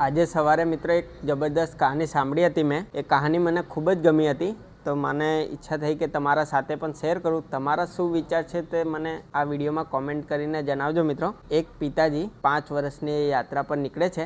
આજે સવારે મિત્રો એક જબરદસ્ત કહાની સાંભળી હતી મેં. એ કહાની મને ખૂબ જ ગમી હતી. તો મને ઈચ્છા થઈ કે તમારા સાથે પણ શેર કરું. તમારા શું વિચાર છે તે મને આ વિડીયોમાં કોમેન્ટ કરીને જણાવજો મિત્રો. એક પિતાજી પાંચ વર્ષની યાત્રા પર નીકળે છે.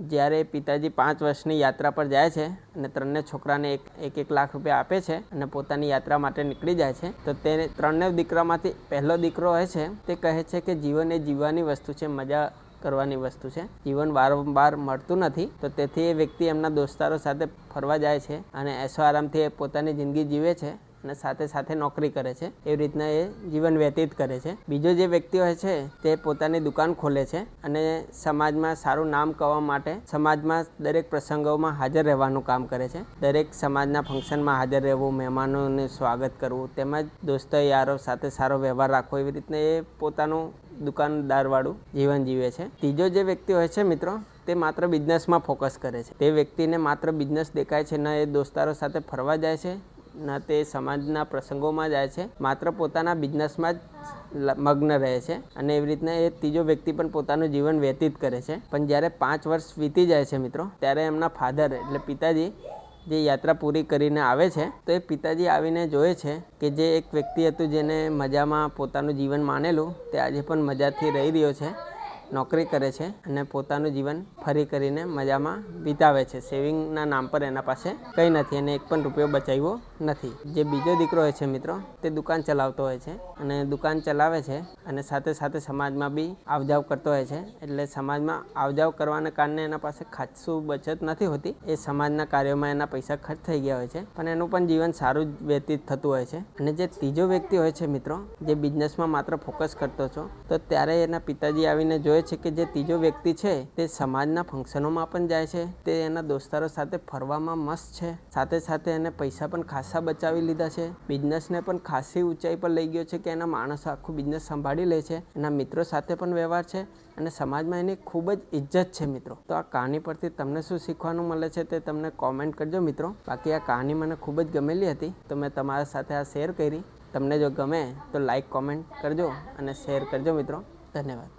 જ્યારે પિતાજી પાંચ વર્ષની યાત્રા પર જાય છે અને ત્રણને છોકરાને એક એક એક લાખ રૂપિયા આપે છે અને પોતાની યાત્રા માટે નીકળી જાય છે, તો તે ત્રણને દીકરામાંથી પહેલો દીકરો હોય છે. તે કહે છે કે જીવન એ જીવવાની વસ્તુ છે. મજા કરવાની વસ્તુ છે. જીવન વારંવાર મળતું નથી, તો તેથી એ વ્યક્તિ એમના દોસ્તારો સાથે ફરવા જાય છે અને એસો આરામથી પોતાની જિંદગી જીવે છે. અને સાથે સાથે નોકરી કરે છે. એવી રીતના એ જીવન વ્યતીત કરે છે. બીજો જે વ્યક્તિ હોય છે, તે પોતાની દુકાન ખોલે છે અને સમાજમાં સારું નામ કવા માટે સમાજમાં દરેક પ્રસંગોમાં હાજર રહેવાનું કામ કરે છે. દરેક સમાજના ફંક્શનમાં હાજર રહેવું, મહેમાનોને સ્વાગત કરવું, તેમજ દોસ્તો યારો સાથે સારો વ્યવહાર રાખવો, એવી રીતના એ પોતાનું દુકાનદારવાળું જીવન જીવે છે. ત્રીજો જે વ્યક્તિ હોય છે મિત્રો, તે માત્ર બિઝનેસમાં ફોકસ કરે છે. તે વ્યક્તિને માત્ર બિઝનેસ દેખાય છે ન, એ દોસ્તારો સાથે ફરવા જાય છે ન, તે સમાજના પ્રસંગોમાં જાય છે. માત્ર પોતાના બિઝનેસમાં જ મગ્ન રહે છે અને એવી રીતના એ ત્રીજો વ્યક્તિ પણ પોતાનું જીવન વ્યતીત કરે છે. પણ જ્યારે પાંચ વર્ષ વીતી જાય છે મિત્રો, ત્યારે એમના ફાધર એટલે પિતાજી જે યાત્રા પૂરી કરીને આવે છે, તો એ પિતાજી આવીને જોવે છે કે જે એક વ્યક્તિ હતું જેને મજામાં પોતાનું જીવન માનેલું, તે આજે પણ મજાથી રહી રહ્યો છે. નોકરી કરે છે અને પોતાનું જીવન ફરી કરીને મજામાં વિતાવે છે. સેવિંગના નામ પર એના પાસે કંઈ નથી અને એક પણ રૂપિયો બચાવ્યો નથી. જે બીજો દીકરો હોય છે મિત્રો, તે દુકાન ચલાવતો હોય છે અને દુકાન ચલાવે છે અને સાથે સાથે સમાજમાં બી આવજાવ કરતો હોય છે. એટલે સમાજમાં આવજાવ કરવાને કારણે એના પાસે ખાસું બચત નથી હોતી. એ સમાજના કાર્યોમાં એના પૈસા ખર્ચ થઈ ગયા હોય છે. પણ એનું પણ જીવન સારું જ વ્યતીત થતું હોય છે. અને જે ત્રીજો વ્યક્તિ હોય છે મિત્રો, જે બિઝનેસમાં માત્ર ફોકસ કરતો છો, તો ત્યારે એના પિતાજી આવીને છે કે જે ત્રીજો વ્યક્તિ છે, તે સમાજના ફંક્શનોમાં પણ જાય છે, તે એના દોસ્તારો સાથે ફરવામાં મસ્ત છે, સાથે સાથે એને પૈસા પણ ખાસા બચાવી લીધા છે બિઝનેસને પણ ખાસી ઊંચાઈ પર લઈ ગયો છે કે એના માણસો આખું બિઝનેસ સંભાળી લે છે, એના મિત્રો સાથે પણ વ્યવહાર છે અને સમાજમાં એની ખૂબ જ ઇજ્જત છે મિત્રો. તો આ કહાની પરથી તમને શું શીખવાનું મળે છે તે તમને કોમેન્ટ કરજો મિત્રો. બાકી આ કહાની મને ખૂબ જ ગમેલી હતી, તો મેં તમારા સાથે આ શેર કરી. તમને જો ગમે તો લાઈક કોમેન્ટ કરજો અને શેર કરજો મિત્રો. ધન્યવાદ.